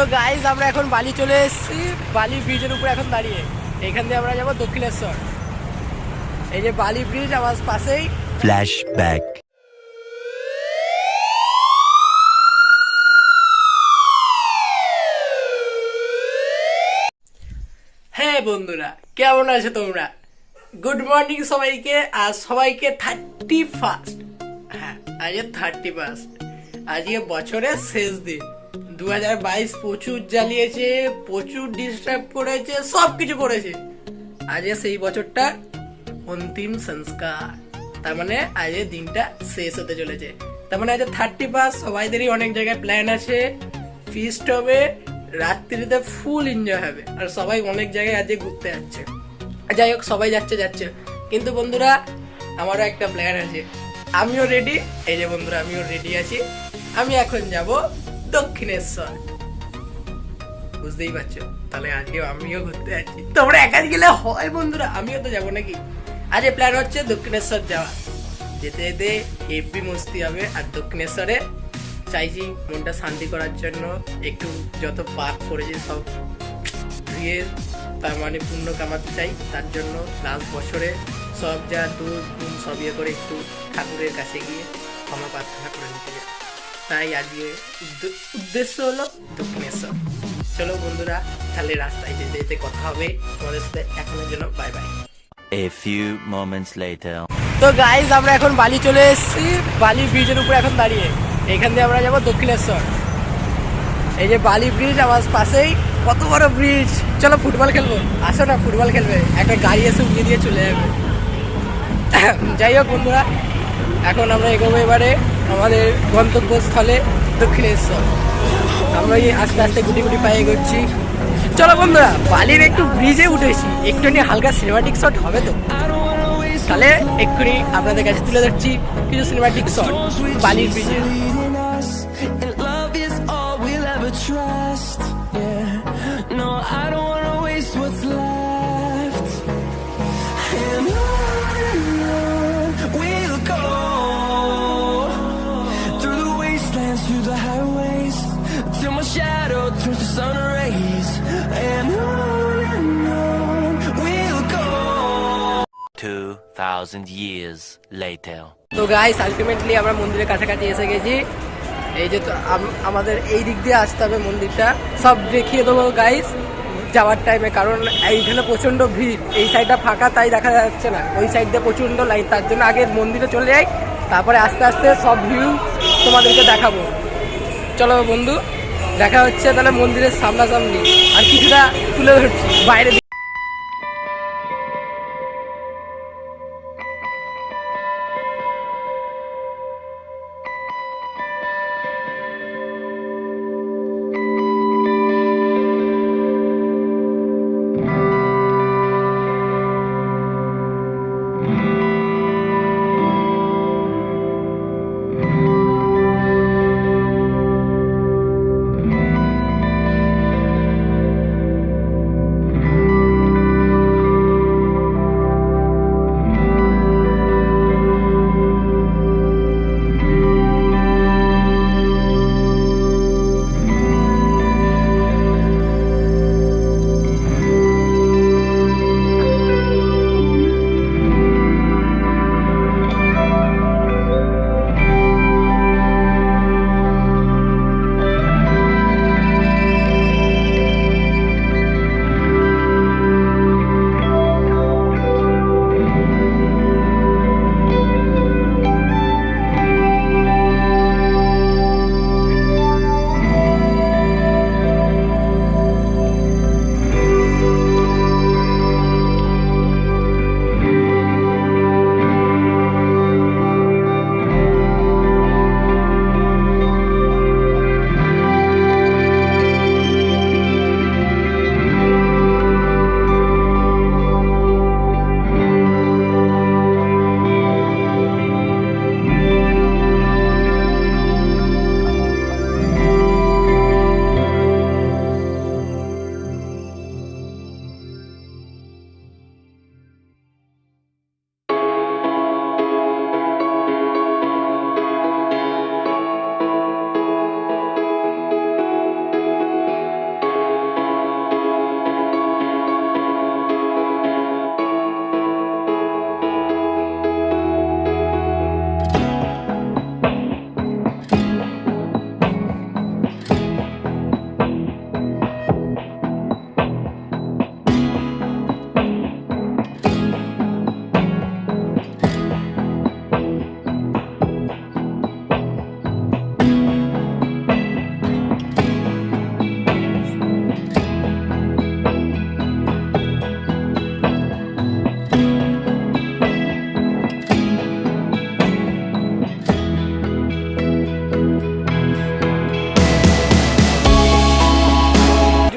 তো গাইজ আমরা এখন বালি চলে এসেছি। বালি ব্রিজের উপরে এখন দাঁড়িয়ে। এখান দিয়ে আমরা যাব দক্ষিণেশ্বর। এই যে বালি ব্রিজ আমার পাশেই। Flashback. হ্যাঁ বন্ধুরা কেমন আছো তোমরা? গুড মর্নিং সবাইকে আর সবাইকে থার্টি ফার্স্ট হ্যাঁ আজকে থার্টি ফার্স্ট আজকে বছরের শেষ দিন। দু হাজার বাইশ প্রচুর জ্বালিয়েছে, প্রচুর ডিস্টার্ব করেছে সব কিছু করেছে আজকে সেই বছরটা অন্তিম সংস্কার। তার মানে আজকে দিনটা শেষ হতে চলেছে। তার মানে আজ থার্টি পাস, সবাইদেরই অনেক জায়গায় প্ল্যান আছে। ফিস্ট হবে, রাত্রিতে ফুল এনজয় হবে। আর সবাই অনেক জায়গায় আজকে ঘুরতে যাচ্ছে। যাই হোক, সবাই যাচ্ছে যাচ্ছে। কিন্তু বন্ধুরা, আমারও একটা প্ল্যান আছে। আমিও রেডি এই যে বন্ধুরা, আমিও রেডি আছি। আমি এখন যাব দক্ষিণেশ্বর। বুঝতেই পারছ? তাহলে আজকে আমিও ঘুরতে যাচ্ছি। তোমরা একা গেলে হয় বন্ধুরা, আমিও তো যাব নাকি? আজ প্ল্যান হচ্ছে দক্ষিণেশ্বর যাওয়া যেতে যেতে হেভি মস্তি হবে, আর দক্ষিণেশ্বরে চাইছি মনটা শান্তি করার জন্য, একটু যত পাপ করেছি সব ধুয়ে তার মানে পুণ্য কামাতে চাই। তার জন্য লাস্ট বছরে সব যা গুণ সব ইয়ে করে একটু ঠাকুরের কাছে গিয়ে ক্ষমা প্রার্থনা করে নিতে তাই আজকে উদ্দেশ্য হলো দক্ষিণেশ্বর। চলো বন্ধুরা তাহলে রাস্তায় যেতে যেতে কথা হবে। তোমাদের সাথে এখনের জন্য bye bye A few moments later. তো গাইজ আমরা এখন বালি চলে এসেছি। বালি ব্রিজের উপরে এখন দাঁড়িয়ে। এখান দিয়ে আমরা যাব দক্ষিণেশ্বর। এই যে বালি ব্রিজ আমার পাশেই কত বড় ব্রিজ চলো ফুটবল খেলব। আসো না ফুটবল খেলবে। একটা গাড়ি এসে উঠিয়ে দিয়ে চলে যাবে। যাই হোক বন্ধুরা এখন আমরা এগোবো এবারে। আমাদের গন্তব্যস্থলে দক্ষিণেশ্বর। আমরা এই আস্তে আস্তে গুটি গুটি পায়ে এগোচ্ছি। চলো বন্ধুরা বালির একটু ব্রিজে উঠেছি। একটুখানি হালকা সিনেমাটিক শট হবে তো? তাহলে এক্ষুনি আপনাদের কাছে তুলে ধরছি কিছু সিনেমাটিক শট বালির ব্রিজে trust. Yeah, no, I don't 2,000 years later. তো গাইস আলটিমেটলি আমরা মন্দিরের কাছাকাছি এসে গেছি। এই যে তো আমাদের এই দিক দিয়ে আসতে হবে মন্দিরটা। সব দেখিয়ে দেবো গাইস যাওয়ার টাইমে কারণ এইখানে প্রচণ্ড ভিড়। এই সাইডটা ফাঁকা তাই দেখা যাচ্ছে না। ওই সাইড দিয়ে প্রচণ্ড লাইন তার জন্য আগে মন্দিরে চলে যাই। তারপরে আস্তে আস্তে সব ভিউ তোমাদেরকে দেখাবো। চলো বন্ধু দেখা হচ্ছে তাহলে মন্দিরের সামনাসামনি। আর কিছুটা তুলে ধরছি। বাইরে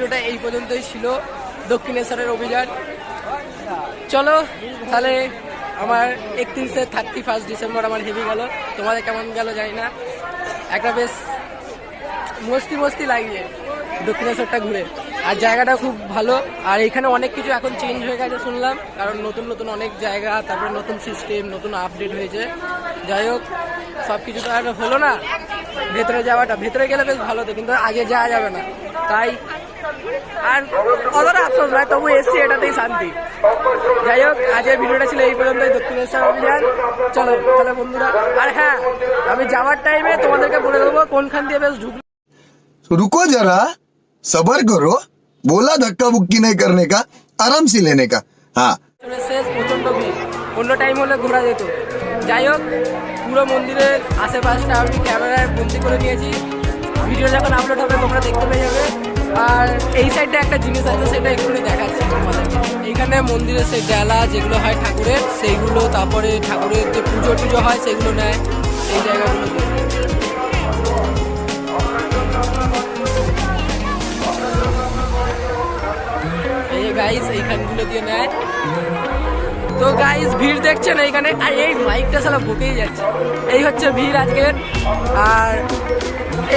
ভিডিওটা এই পর্যন্তই ছিল। দক্ষিণেশ্বরের অভিযান। চলো, তাহলে আমার একত্রিশে থার্টি ফার্স্ট ডিসেম্বর আমার হেভি গেল। তোমাদের কেমন গেল জানি না। একটা বেশ মস্তি মস্তি লাগিয়ে দক্ষিণেশ্বরটা ঘুরে। আর জায়গাটা খুব ভালো। আর এখানে অনেক কিছু এখন চেঞ্জ হয়ে গেছে শুনলাম। কারণ নতুন নতুন অনেক জায়গা, তারপরে নতুন সিস্টেম নতুন আপডেট হয়েছে। যাই হোক সব কিছু তো আর হলো না। ভেতরে যাওয়াটা, ভেতরে গেলে বেশ ভালো তো কিন্তু আগে যাওয়া যাবে না। তাই আর অতটা আফসোস নয় তবু এসছি এটাতেই শান্তি যাই হোক আজকের ভিডিওটা ছিল এই পর্যন্তই দক্ষিণেশ্বর অভিযান চলো তাহলে বন্ধুরা আর হ্যাঁ আমি যাওয়ার টাইমে তোমাদেরকে বলে দেবো কোনখান দিয়ে বেশ ঢুক रुको जरा सबर करो बोला धक्का बुक्की नहीं करने का आराम से लेने का हाँ বছরের শেষ প্রচন্ড ভিড় অন্য টাইম হলে ঘোরা যেত যাই হোক পুরো মন্দিরের আশেপাশটা আমি ক্যামেরায় বন্দি করে নিয়েছি ভিডিও যখন আপলোড হবে তোমরা দেখতে পেয়ে যাবে আর এই সাইডে একটা জিনিস আছে, সেটা এক্ষুনি দেখাচ্ছি তোমাদেরকে। এইখানে মন্দিরের সেই ডালা যেগুলো হয় ঠাকুরের, সেইগুলো তারপরে ঠাকুরের যে পুজো টুজো হয়, সেগুলো নেয়। এই জায়গাগুলো এই গাইস এইখানগুলো দিয়ে নেয়। তো গাইস ভিড় দেখছেন এইখানে? আর এই মাইকটা সালা বকেই যাচ্ছে। এই হচ্ছে ভিড় আজকের। আর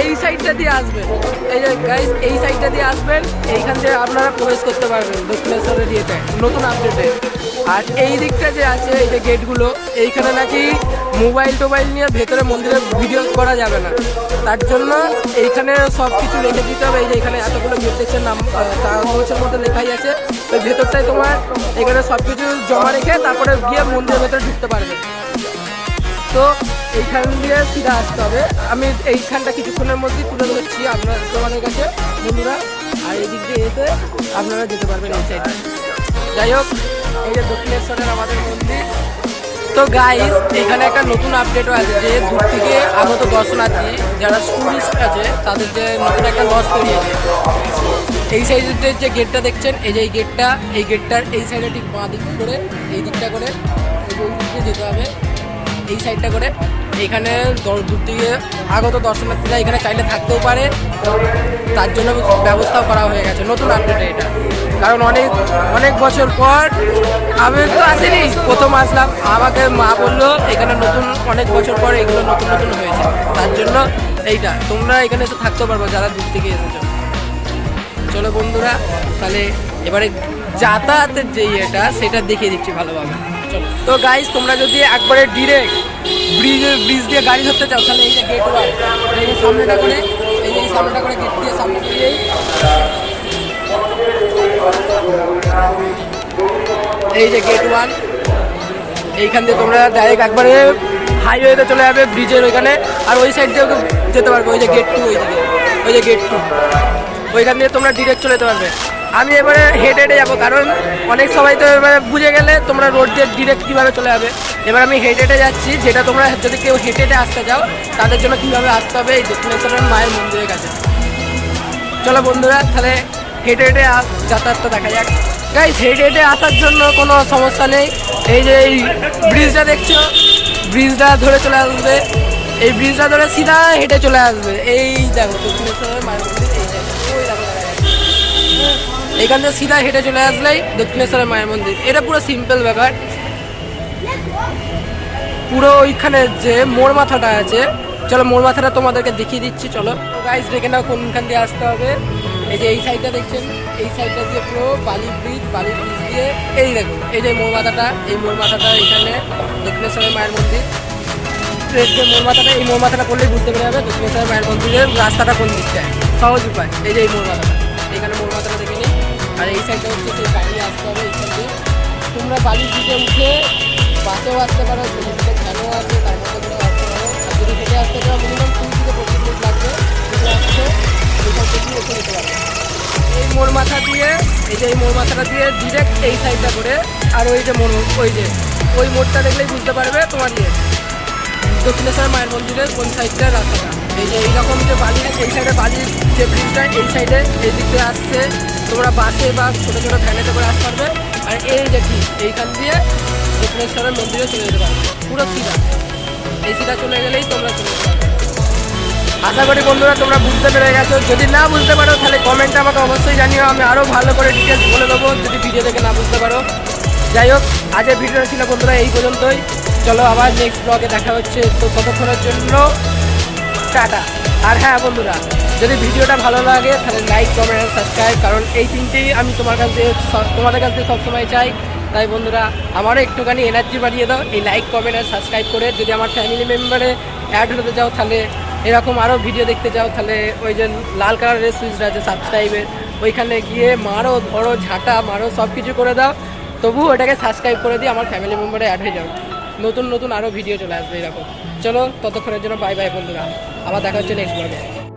এই সাইডটা দিয়ে আসবেন। এই যে গাইস এই সাইডটা দিয়ে আসবেন, এইখান থেকে আপনারা প্রবেশ করতে পারবেন দক্ষিণেশ্বরের ইয়েতে নতুন আপডেটে আর এই দিকটা যে আছে, এই যে গেটগুলো, এইখানে নাকি মোবাইল টোবাইল নিয়ে ভেতরে মন্দিরে ভিডিও করা যাবে না। তার জন্য এইখানে সব কিছু রেখে দিতে হবে। এই যে এখানে এতগুলো গেট দেখছেন, নাম কাগজের মধ্যে লেখাই আছে। ওই ভেতরটাই তোমার এখানে সব কিছু জমা রেখে তারপরে গিয়ে মন্দিরের ভেতরে ঢুকতে পারবে। তো এইখান দিয়ে সিধা আসতে হবে। আমি এইখানটা কিছুক্ষণের মধ্যেই তুলে ধরছি আপনার তোমাদের কাছে, বন্ধুরা। আর এই দিক দিয়ে এসে আপনারা যেতে পারবেন এই সাইডে যাই হোক, এই যে দক্ষিণেশ্বরের আমাদের মন্দির। তো গাইস এখানে একটা নতুন আপডেটও আছে যে দূর থেকে আগত দর্শনার্থী যারা টুরিস্ট আছে, তাদের যে নতুন একটা লস তৈরি হয়েছে। এই সাইডের যে গেটটা দেখছেন, এই যে এই গেটটা এই গেটটার এই সাইডে ঠিক বাঁ দিক করে, এই দিকটা করে এই দিক যেতে হবে। এই সাইডটা করে। এখানে দূর থেকে আগত দর্শনার্থীরা এখানে চাইলে থাকতেও পারে। তার জন্য ব্যবস্থাও করা হয়ে গেছে। নতুন আপডেট এটা। কারণ অনেক অনেক বছর পর আমি তো আসিনি। প্রথম আসলাম। আমাকে মা বলল, এখানে নতুন, অনেক বছর পর এগুলো নতুন নতুন হয়েছে। তার জন্য এইটা, তোমরা এখানে এসে থাকতেও পারব যারা দূর থেকে এসেছ। চলো বন্ধুরা, তাহলে এবারে যাতায়াতের যে ইয়েটা, সেটা দেখিয়ে দিচ্ছি ভালোভাবে। তো গাইস তোমরা যদি একবারে ডিরেক্ট ব্রিজ ব্রিজ দিয়ে গাড়ি ধরতে চাও, তাহলে এই যে গেট এই সামনেটা করে, এই যে সামনেটা করে গেট দিয়ে সামনে দিয়েই এই যে গেট ওয়ান এইখান দিয়ে তোমরা ডাইরেক্ট একবারে হাইওয়েতে চলে যাবে ব্রিজের ওইখানে। আর ওই সাইড দিয়েও যেতে পারবে, ওই যে গেট টু ওই যে গেট টু ওইখান দিয়ে তোমরা ডিরেক্ট চলে যেতে পারবে। আমি এবারে হেঁটে হেঁটে যাব, কারণ অনেক সবাই তো এবারে বুঝে গেলে তোমরা রোড দিয়ে ডিরেক্ট কীভাবে চলে যাবে। এবার আমি হেঁটে হেঁটে যাচ্ছি, যেটা তোমরা যদি কেউ হেঁটে হেঁটে আসতে চাও, তাদের জন্য কীভাবে আসতে হবে এই দক্ষিণেশ্বরের মায়ের মন্দিরের কাছে। চলো বন্ধুরা, তাহলে হেঁটে হেঁটে যাতায়াতটা দেখা যাক। গাইস হেঁটে হেঁটে আসার জন্য কোনো সমস্যা নেই। এই যে এই ব্রিজটা দেখছ ব্রিজটা ধরে চলে আসবে। এই ব্রিজটা ধরে সিধা হেঁটে চলে আসবে। এই দেখো, দক্ষিণেশ্বরের মায়ের মন্দির, এই জায়গায় ওই দেখো। এইখান থেকে সিধা হেঁটে চলে আসলেই দক্ষিণেশ্বরের মায়ের মন্দির। এটা পুরো সিম্পল ব্যাপার। পুরো ওইখানে যে মোড় মাথাটা আছে, চলো মোড় মাথাটা তোমাদেরকে দেখিয়ে দিচ্ছি, চলো। গাইস দেখে নাও কোনখান দিয়ে আসতে হবে। এই যে এই সাইডটা দেখছেন? এই সাইডটা দিয়ে পুরো বালি ব্রিজ বালি ব্রিজ দিয়ে এই দেখুন, এই যে মোড় মাথাটা, এই মোড় মাথাটা এখানে দক্ষিণেশ্বরের মায়ের মন্দির। যে মোড় মাথাটা, এই মোড় মাথাটা করলেই বুঝতে পেরে যাবে দক্ষিণেশ্বরের মায়ের মন্দিরের রাস্তাটা কোন দিকটায়। সহজ উপায়, এই যে এই মোড় মাথাটা। এখানে মোড় মাথাটা আর এই সাইডটা হচ্ছে সেই গাড়ি আসতে হবে এইখান দিয়ে তোমরা বালি দিকে উঠে বাসেও আসতে পারো যদি ভ্যানও আছে তার মধ্যে করে আসতে পারো। আর যদি হেঁটে আসতে চাও মিনিমাম কুড়ি থেকে পঁচিশ মিনিট লাগবে। হেঁটে আসতে থেকে এসে যেতে পারবে। এই মোড় মাথা দিয়ে, এই যে এই মোড় মাথাটা দিয়ে ডিরেক্ট এই সাইডটা করে, আর ওই যে মোড়, ওই যে, ওই মোড়টা দেখলেই বুঝতে পারবে তোমার ইয়ে। দক্ষিণেশ্বর মায়ের মন্দিরের কোন সাইডটার রাস্তাটা। এই যে এইরকম যে বালি, এই সাইডে বালির যে ব্রিজটা এই সাইডে এই দিক দিয়ে আসছে। তোমরা বাসে বা ছোটো ছোটো ভ্যানেতে করে আসতে পারবে। আর এই যে ঠিক এইখান দিয়ে দক্ষিণেশ্বরের মন্দিরে চলে যেতে পারবে। পুরো সিধা। এই সিধা চলে গেলেই তোমরা চলে যেতে আশা করি বন্ধুরা তোমরা বুঝতে পেরে গেছো। যদি না বুঝতে পারো, তাহলে কমেন্টে আমাকে অবশ্যই জানিও। আমি আরও ভালো করে ডিটেলস বলে দেবো, যদি ভিডিও দেখে না বুঝতে পারো। যাই হোক, আজকের ভিডিওটা ছিল বন্ধুরা এই পর্যন্তই। চলো আবার নেক্সট ব্লগে দেখা হচ্ছে। তো ততক্ষণের জন্য টাটা। আর হ্যাঁ বন্ধুরা, যদি ভিডিওটা ভালো লাগে, তাহলে লাইক কমেন্ট আর সাবস্ক্রাইব কারণ এই তিনটেই আমি তোমার কাছে সব- তোমাদের কাছে সবসময় চাই। তাই বন্ধুরা, আমারও একটুখানি এনার্জি বাড়িয়ে দাও, এই লাইক কমেন্ট আর সাবস্ক্রাইব করে। যদি আমার ফ্যামিলি মেম্বারে অ্যাড হতে চাও, তাহলে এরকম আরও ভিডিও দেখতে চাও, তাহলে ওই যে লাল কালারের সুইচটা আছে সাবস্ক্রাইবের ওইখানে গিয়ে মারো, ধরো, ঝাঁটা, মারো সব কিছু করে দাও। তবু ওটাকে সাবস্ক্রাইব করে দিয়ে আমার ফ্যামিলি মেম্বারে অ্যাড হয়ে যাও। নতুন নতুন আরও ভিডিও চলে আসবে এরকম। চলো, ততক্ষণের জন্য বাই বাই বন্ধুরা। আবার দেখা হচ্ছে নেক্সট ব্লগে